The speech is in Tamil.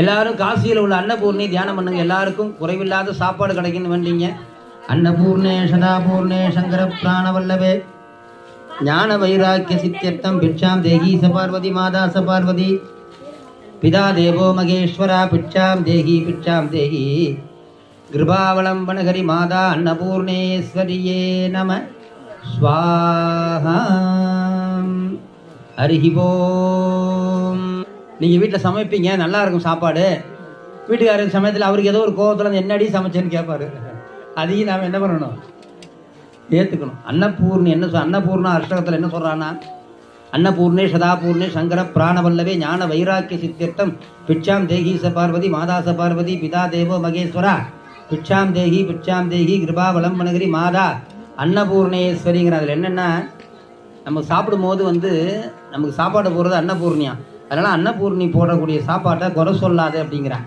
எல்லாரும் காசியில் உள்ள அன்னபூர்ணி தியானம் பண்ணுங்க. எல்லாருக்கும் குறைவில்லாத சாப்பாடு கிடைக்குன்னு வேண்டிங்க. அன்னபூர்ணே சதாபூர்ணே சங்கர பிராணவல்லவே ஞான வைராக்கிய சித்தியர்த்தம் பிட்சாம் தேகி ச பார்வதி மாதா ச பார்வதி பிதா தேவோ மகேஸ்வரா பிட்சாம் தேகி பிட்சாம் தேகி. கிருபாவலம்பனகரி மாதா அன்னபூர்ணேஸ்வரியே நம. ஸ்வாஹா ஹரிஹி நீங்கள் வீட்டில் சமைப்பீங்க நல்லா இருக்கும் சாப்பாடு. வீட்டுக்காரர் சமயத்தில் அவருக்கு ஏதோ ஒரு கோபத்தில் என்னடி சமைச்சேன்னு கேட்பாரு அதையும் நாம் என்ன பண்ணணும்? ஏற்றுக்கணும் அன்னபூர்ணி என்ன சொல் அன்னபூர்ணா அஷ்டகத்தில் என்ன சொல்கிறான்னா அன்னபூர்ணே சதாபூர்ணே சங்கர பிராணவல்லவே ஞான வைராக்கிய சித்தியர்த்தம் பிச்சாம் தேகி ச பார்வதி மாதா ச பார்வதி பிதா தேவோ மகேஸ்வரா பிச்சாம் தேகி பிச்சாம் தேகி கிருபா வலம்பனகிரி மாதா. அன்னபூர்ணேஸ்வரிங்கிற அதில் என்னென்னா நம்ம சாப்பிடும்போது வந்து நமக்கு சாப்பாடு போடுறது அன்னபூர்ணியா? அதனால் அன்னபூர்ணி போடக்கூடிய சாப்பாட்டை குறை சொல்லாது அப்படிங்கிறான்